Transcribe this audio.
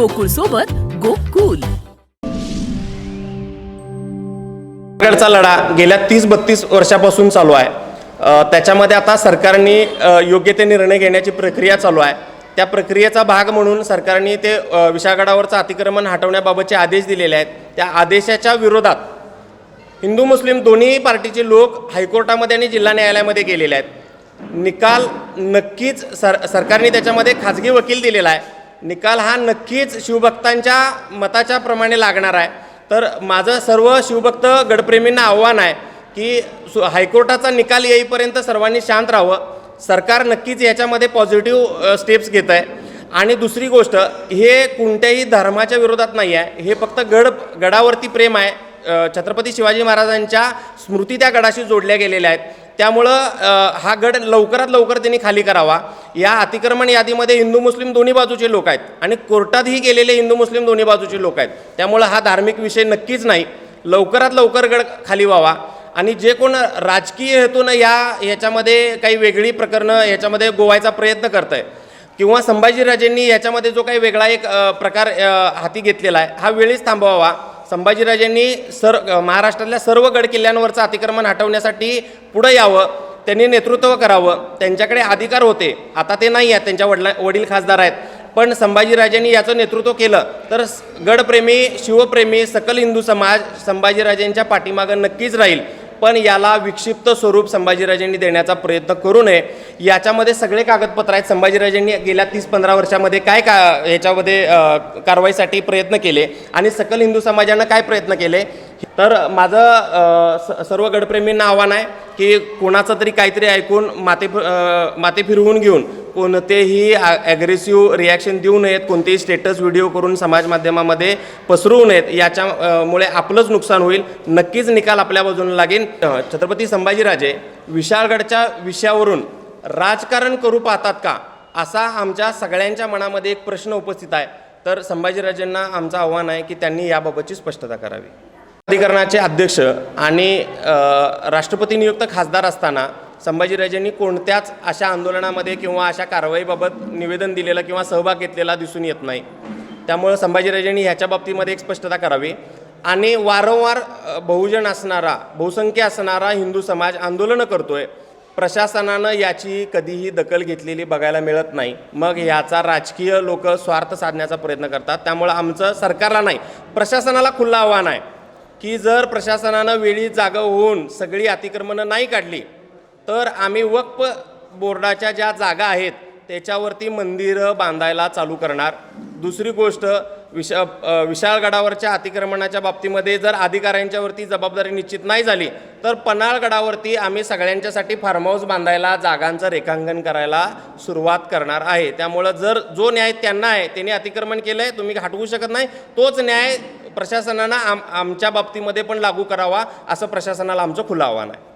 गोकुळ सोबत गोकुल. कडचा लढा गेल्या तीस बत्तीस वर्षापासून चालू आहे. त्याच्यामध्ये आता सरकारने योग्य ते निर्णय घेण्याची प्रक्रिया चालू आहे. त्या प्रक्रियेचा भाग म्हणून सरकारने ते विशाळगडावरचं अतिक्रमण हटवण्याबाबतचे आदेश दिलेले आहेत. त्या आदेशाच्या विरोधात हिंदू मुस्लिम दोन्ही पार्टीचे लोक हायकोर्टामध्ये आणि जिल्हा न्यायालयामध्ये गेलेले आहेत. निकाल नक्कीच सर सरकारने त्याच्यामध्ये खाजगी वकील दिलेला आहे. निकाल हा नक्कीच शिवभक्तांच्या मताच्या प्रमाणे लागणार आहे. तर माझं सर्व शिवभक्त गडप्रेमींना आव्हान आहे की सु हायकोर्टाचा निकाल येईपर्यंत सर्वांनी शांत राहावं. सरकार नक्कीच याच्यामध्ये पॉझिटिव्ह स्टेप्स घेत आहे. आणि दुसरी गोष्ट हे कोणत्याही धर्माच्या विरोधात नाही आहे. हे फक्त गड गडावरती प्रेम आहे. छत्रपती शिवाजी महाराजांच्या स्मृती त्या गडाशी जोडल्या गेलेल्या आहेत. त्यामुळं हा गड लवकरात लवकर त्यांनी खाली करावा. या अतिक्रमण यादीमध्ये हिंदू मुस्लिम दोन्ही बाजूचे लोक आहेत आणि कोर्टातही गेलेले हिंदू मुस्लिम दोन्ही बाजूचे लोक आहेत. त्यामुळं हा धार्मिक विषय नक्कीच नाही. लवकरात लवकर गड खाली व्हावा. आणि जे कोण राजकीय हेतून या ह्याच्यामध्ये काही वेगळी प्रकरणं ह्याच्यामध्ये गोवायचा प्रयत्न करत आहे किंवा संभाजीराजेंनी याच्यामध्ये जो काही वेगळा एक प्रकार हाती घेतलेला आहे हा वेळीच थांबवावा. संभाजीराजेंनी सर महाराष्ट्रातल्या सर्व गड किल्ल्यांवरचं अतिक्रमण हटवण्यासाठी पुढं यावं त्यांनी नेतृत्व करावं त्यांच्याकडे अधिकार होते. आता ते नाही आहेत त्यांच्या वडिला वडील खासदार आहेत. पण संभाजीराजेंनी याचं नेतृत्व केलं तर गडप्रेमी शिवप्रेमी सकल हिंदू समाज संभाजीराजेंच्या पाठीमागं नक्कीच राहील. पण याला विक्षिप्त स्वरूप संभाजीराजेंनी देण्याचा प्रयत्न करू नये. याच्यामध्ये सगळे कागदपत्र आहेत. संभाजीराजेंनी गेल्या तीस पंधरा वर्षामध्ये काय का याच्यामध्ये कारवाईसाठी प्रयत्न केले आणि सकल हिंदू समाजानं काय प्रयत्न केले? तर माझं स- सर्व गडप्रेमींना आव्हान आहे की कोणाचं तरी काहीतरी ऐकून माते माते फिरवून घेऊन कोणतेही ॲग्रेसिव्ह रिॲक्शन देऊ नयेत कोणतेही स्टेटस व्हिडिओ करून समाज माध्यमामध्ये पसरवू नयेत याच्यामुळे आपलंच नुकसान होईल. नक्कीच निकाल आपल्या बाजूने लागेल. छत्रपती संभाजीराजे विशाळगडच्या विषयावरून राजकारण करू पाहतात का? असा आमच्या सगळ्यांच्या मनामध्ये एक प्रश्न उपस्थित आहे. तर संभाजीराजेंना आमचं आव्हान आहे की त्यांनी याबाबतची स्पष्टता करावी. प्राधिकरणाचे अध्यक्ष आणि राष्ट्रपती नियुक्त खासदार असताना संभाजीराजेंनी कोणत्याच अशा आंदोलनामध्ये किंवा अशा कारवाईबाबत निवेदन दिलेलं किंवा सहभाग घेतलेला दिसून येत नाही. त्यामुळं संभाजीराजेंनी ह्याच्या बाबतीमध्ये एक स्पष्टता करावी. आणि वारंवार बहुजन असणारा बहुसंख्य असणारा हिंदू समाज आंदोलनं करतोय. प्रशासनानं याची कधीही दखल घेतलेली बघायला मिळत नाही. मग याचा राजकीय लोक स्वार्थ साधण्याचा प्रयत्न करतात. त्यामुळं आमचं सरकारला नाही प्रशासनाला खुलं आव्हान आहे की जर प्रशासनानं वेळी जागा होऊन सगळी अतिक्रमणं नाही काढली तर आम्ही वक्फ बोर्डाच्या ज्या जागा आहेत त्याच्यावरती मंदिरं बांधायला चालू करणार. दुसरी गोष्ट विशा विशाळगडावरच्या अतिक्रमणाच्या बाबतीमध्ये जर अधिकाऱ्यांच्यावरती जबाबदारी निश्चित नाही झाली तर पन्हाळगडावरती आम्ही सगळ्यांच्यासाठी फार्म हाऊस बांधायला जागांचं रेखांकन करायला सुरुवात करणार आहे. त्यामुळं जर जो न्याय त्यांना आहे त्यांनी अतिक्रमण केलं आहे तुम्ही हटवू शकत नाही तोच न्याय प्रशासनानं आम आमच्या बाबतीमध्ये पण लागू करावा असं प्रशासनाला आमचं खुलं आव्हान आहे.